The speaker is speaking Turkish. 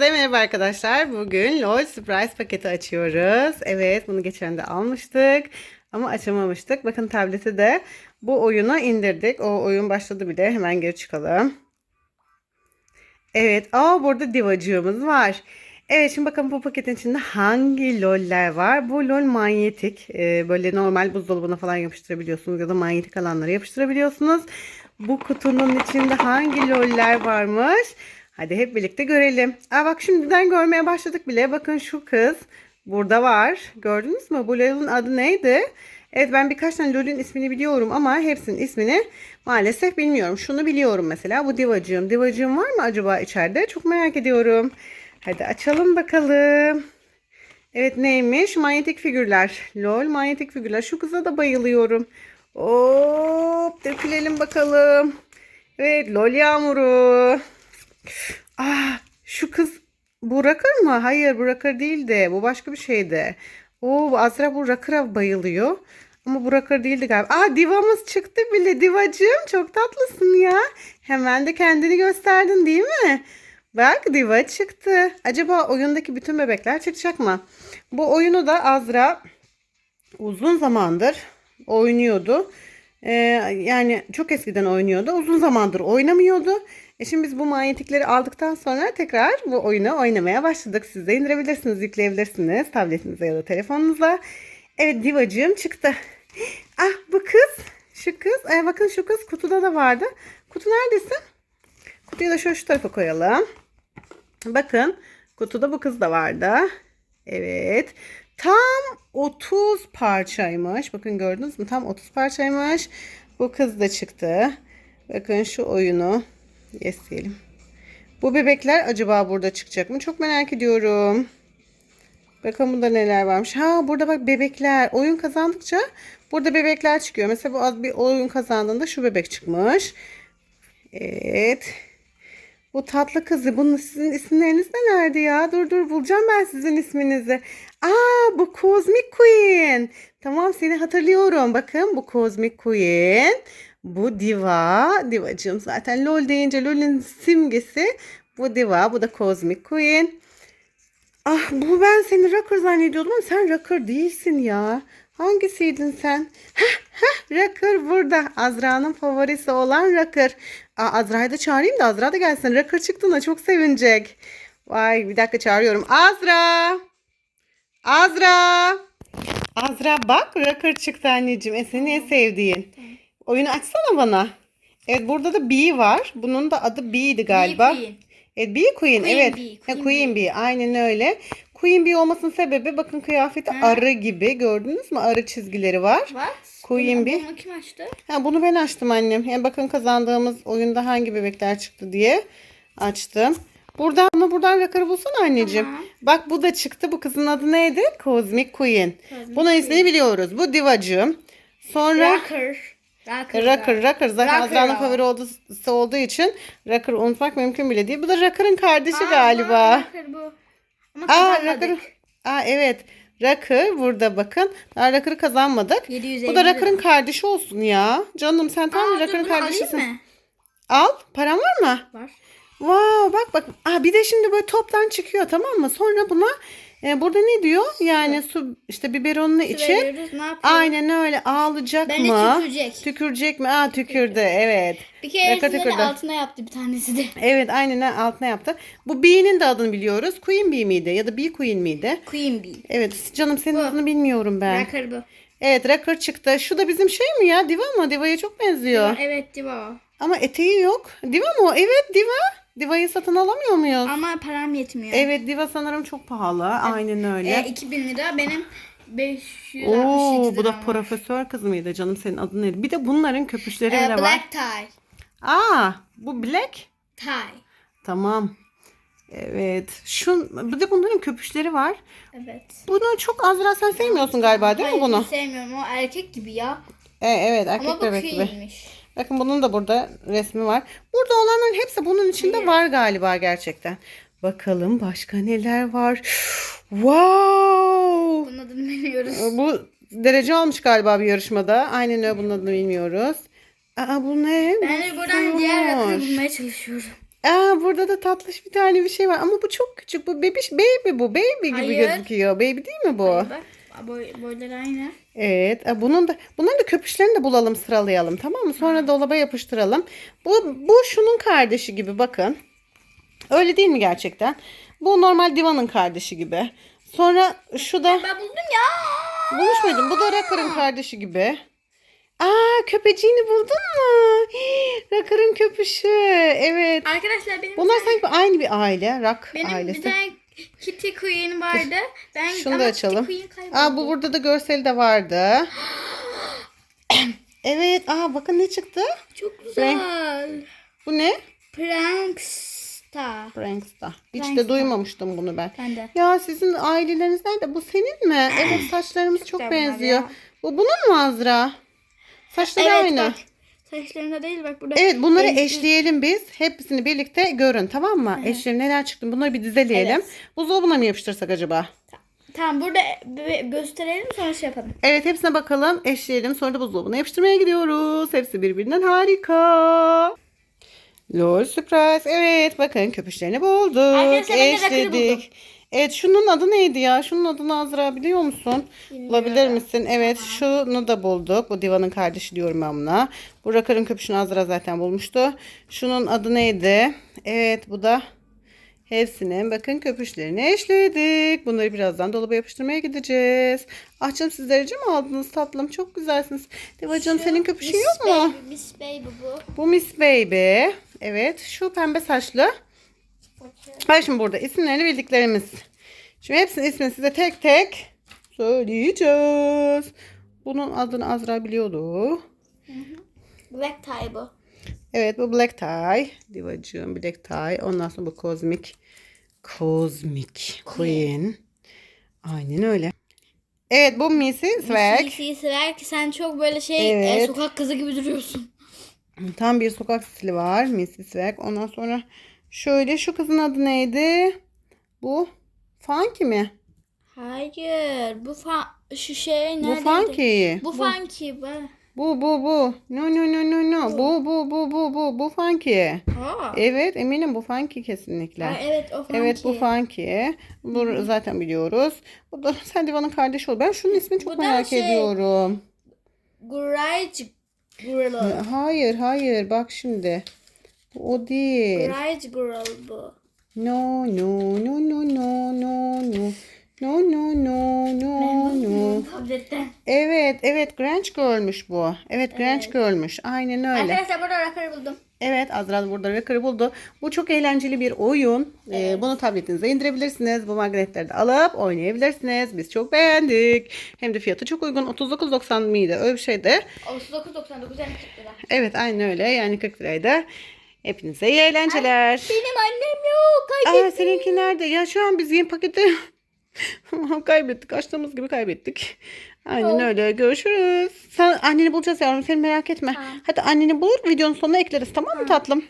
Hepinize merhaba arkadaşlar. Bugün LOL Surprise paketi açıyoruz. Evet bunu geçen de almıştık. Ama açamamıştık. Bakın tablete de bu oyunu indirdik. O oyun başladı bile. Hemen geri çıkalım. Evet. Aa burada divacığımız var. Evet şimdi bakalım bu paketin içinde hangi loller var. Bu lol manyetik. Ee, böyle normal buzdolabına falan yapıştırabiliyorsunuz ya da manyetik alanlara yapıştırabiliyorsunuz. Bu kutunun içinde hangi loller varmış? Hadi hep birlikte görelim. Aa bak şimdiden görmeye başladık bile. Bakın şu kız burada var. Gördünüz mü? Bu lolun adı neydi? Evet ben birkaç tane lolün ismini biliyorum ama hepsinin ismini maalesef bilmiyorum. Şunu biliyorum mesela. Bu divacığım. Divacığım var mı acaba içeride? Çok merak ediyorum. Hadi açalım bakalım. Evet neymiş? Manyetik figürler. Lol manyetik figürler. Şu kıza da bayılıyorum. Hop dökülelim bakalım. Evet lol yağmuru. Ah şu kız bu Rakır mı? Hayır bu Rakır değildi. Bu başka bir şeydi. Oo Azra bu Rakır'a bayılıyor. Ama bu Rakır değildi galiba. Aa divamız çıktı bile divacığım. Çok tatlısın ya. Hemen de kendini gösterdin değil mi? Bak diva çıktı. Acaba oyundaki bütün bebekler çıkacak mı? Bu oyunu da Azra uzun zamandır oynuyordu. Ee, yani çok eskiden oynuyordu. Uzun zamandır oynamıyordu. E şimdi biz bu manyetikleri aldıktan sonra tekrar bu oyunu oynamaya başladık. Siz de indirebilirsiniz, yükleyebilirsiniz tabletinize ya da telefonunuza. Evet divacığım çıktı. Ah bu kız, şu kız. Ee, bakın şu kız kutuda da vardı. Kutu neredesin? Kutuyu da şöyle şu tarafa koyalım. Bakın kutuda bu kız da vardı. Evet. Tam 30 parçaymış. Bakın gördünüz mü? Tam 30 parçaymış. Bu kız da çıktı. Bakın şu oyunu isteyelim. Bu bebekler acaba burada çıkacak mı? Çok merak ediyorum. Bakın burada neler varmış. Ha burada bak bebekler. Oyun kazandıkça burada bebekler çıkıyor. Mesela bu az bir oyun kazandığında şu bebek çıkmış. Evet. Bu tatlı kızı. Bunun sizin isimleriniz nelerdi ya? Dur dur bulacağım ben sizin isminizi. Aa bu Cosmic Queen. Tamam seni hatırlıyorum. Bakın bu Cosmic Queen. Bu Diva. Divacığım zaten LOL deyince LOL'ün simgesi. Bu Diva. Bu da Cosmic Queen. Ah bu ben seni Rocker zannediyordum ama sen Rocker değilsin ya. Hangisiydin sen? Heh, heh, Rocker burada. Azra'nın favorisi olan Rocker. Aa, Azra'yı da çağırayım da Azra da gelsin. Rocker çıktığında çok sevinecek. Vay bir dakika çağırıyorum. Azra! Azra! Azra bak Rocker çıktı anneciğim. E senin en sevdiğin. Oyunu açsana bana. Evet burada da Bee var. Bunun da adı Bee'di galiba. Queen. Evet Bee Queen, Queen evet. Bee, Ha, Queen Queen Bee. aynen öyle. Queen Bee olmasının sebebi bakın kıyafeti arı gibi. Gördünüz mü? Arı çizgileri var. What? Queen Bunu- Bee. Bunu kim açtı? Ha, bunu ben açtım annem. Yani bakın kazandığımız oyunda hangi bebekler çıktı diye açtım. Buradan mı buradan rakarı bulsana anneciğim. Tamam. Bak bu da çıktı. Bu kızın adı neydi? Cosmic Queen. Cosmic Bunun ismini biliyoruz. Bu divacığım. Sonra Rocker. Rocker. Rocker, Rocker. Zaten Rocker Azra'nın o. favori olduğu, olduğu için Rocker'ı unutmak mümkün bile değil. Bu da Rocker'ın kardeşi Aa, galiba. Rocker bu. Ama Aa. Rocker. Aa, evet. Rocker burada bakın. Daha Rocker'ı kazanmadık. 750 Bu da. Rocker'ın kardeşi olsun ya. Canım sen tam Aa, Rocker'ın kardeşisin. Al. Paran var mı? Var. Wow bak bak. Aa, bir de şimdi böyle toptan çıkıyor tamam mı? Sonra buna e, burada ne diyor? Yani su işte biberonunu yapıyor? Aynen öyle ağlayacak Ben de mı? tükürecek. Tükürecek mi? Aa tükürdü evet. Bir kere tükürdü. altına yaptı bir tanesi de. Evet aynen altına yaptı. Bu Bee'nin de adını biliyoruz. Queen Bee miydi ya da Bee Queen miydi? Queen Bee. Evet canım senin Bu. adını bilmiyorum ben. Rocker bu. Evet Rocker çıktı. Şu da bizim şey mi ya? Diva mı? Diva'ya çok benziyor. Evet Diva. Ama eteği yok. Diva mı o? Evet Diva. Diva'yı satın alamıyor muyuz? Ama param yetmiyor. Evet Diva sanırım çok pahalı. Aynen öyle. E, 2000 lira benim 562 Oo, bu da profesör kız mıydı canım senin adın neydi? Bir de bunların köpüşleri E, de var. Black tie. Aa, bu black. Tie. Tamam. Evet. Şu bir de bunların köpüşleri var. Evet. Bunu çok Azra sen sevmiyorsun galiba değil mi Hayır, bunu? hiç sevmiyorum. O erkek gibi ya. E, evet Ama erkek bu bebek gibi. Queen'miş. Bakın bunun da burada resmi var. Burada olanların hepsi bunun içinde var galiba gerçekten. Bakalım başka neler var. Wow! Bunun adını bilmiyoruz. Bu derece almış galiba bir yarışmada. Aynen öyle bunun adını bilmiyoruz. Aa bu ne? Ben de Bu buradan diğer rakıyı bulmaya çalışıyorum. Aa, burada da tatlış bir tane bir şey var ama bu çok küçük. Bu bebiş baby bu. Baby gibi Hayır. gözüküyor. Baby değil mi bu? Bak boy, boyları aynı. Evet. e, Bunun da bunların da köpüşlerini de bulalım, sıralayalım. Tamam mı? Sonra dolaba yapıştıralım. Bu bu şunun kardeşi gibi bakın. Öyle değil mi gerçekten? Bu normal divanın kardeşi gibi. Sonra şu da Ben buldum ya. bulmuş muydun? Bu da Racker'ın kardeşi gibi. Aa köpeciğini buldun mu? Hii, Racker'ın köpüşü. Evet. Arkadaşlar benim Bunlar sanki aynı bir aile. Rock benim ailesi. bir tane Kitty Queen vardı. Ben Şunu da açalım. Aa bu burada da görseli de vardı. evet. Aa bakın ne çıktı? çok güzel. Bu ne? Prankster. Prankster. Hiç Prankster. de duymamıştım bunu ben. Ben de. Ya sizin aileleriniz nerede? Bu senin mi? Evet saçlarımız çok bunlar benziyor. ya. Bu bunun mu Azra? Saçları Evet aynı. bak. Saçlarında değil bak burada. Evet bunları Benzi- eşleyelim biz. Hepsini birlikte görün tamam mı? Eşleri neler çıktı bunları bir dizeleyelim. Evet. Buzdolabına mı yapıştırsak acaba? Tamam burada gösterelim sonra şey yapalım. Evet hepsine bakalım. Eşleyelim sonra da buzdolabına yapıştırmaya gidiyoruz. Hepsi birbirinden harika. Lol surprise. Evet bakın köpüşlerini bulduk. Arkadaşlar, ben de rakını buldum. Evet şunun adı neydi ya? Şunun adını Azra biliyor musun? Bulabilir misin? Evet şunu da bulduk. Bu Divan'ın kardeşi diyorum ben buna. Bu Rakar'ın köpüşünü Azra zaten bulmuştu. Şunun adı neydi? Evet bu da hepsinin bakın köpüşlerini eşledik. Bunları birazdan dolaba yapıştırmaya gideceğiz. Ah canım siz derece mi aldınız tatlım? Çok güzelsiniz. Divacığım senin köpüşün yok mu? Baby, Miss Baby bu. Bu Miss Baby. Evet şu pembe saçlı. Bak şimdi burada isimlerini bildiklerimiz. Şimdi hepsinin ismini size tek tek söyleyeceğiz. Bunun adını Azra biliyordu. Black Tie bu. Evet bu Black Tie. Divacığım Black Tie. Ondan sonra bu Cosmic. Cosmic Queen. Aynen öyle. Evet bu Missy Swag. Missy Swag sen çok böyle şey Evet. e, sokak kızı gibi duruyorsun. Tam bir sokak stili var. Missy Swag. Ondan sonra şöyle şu kızın adı neydi? Bu Funky mi? Hayır bu fa şu şey Bu neredeydi? Funky. Bu Funky bu. Bu bu bu. No no no no no. Bu bu bu bu bu. Bu Funky. Aa. Evet eminim bu Funky kesinlikle. Aa, evet o Funky. Evet bu Funky. Bu zaten biliyoruz. Bu da sen Divan'ın kardeşi ol. Ben şunun ismini çok Bu merak şey- ediyorum. Girl. Hayır hayır bak şimdi. Bu o değil. Garage Girl bu. No no no no no no no. No no no no no. Evet evet Grange Girl'müş bu. Evet Grange Girl'müş. Aynen öyle. Arkadaşlar burada rakarı buldum. Evet Azra da burada Racker'ı buldu. Bu çok eğlenceli bir oyun. Ee, bunu tabletinize indirebilirsiniz. Bu magnetleri de alıp oynayabilirsiniz. Biz çok beğendik. Hem de fiyatı çok uygun. 39.90 mıydı? Öyle bir şeydi. 39.99 yani 40 lira. Evet aynen öyle. Yani 40 liraydı. Hepinize iyi eğlenceler. Benim annem yok. Aa, Kaybettim. seninki nerede? Ya şu an biz yeni paketi kaybettik. Açtığımız gibi kaybettik. Aynen Yok. öyle. Görüşürüz. Sen anneni bulacağız yavrum. Sen merak etme. Tamam. Hadi anneni bulur. Videonun sonuna ekleriz. Tamam mı tatlım?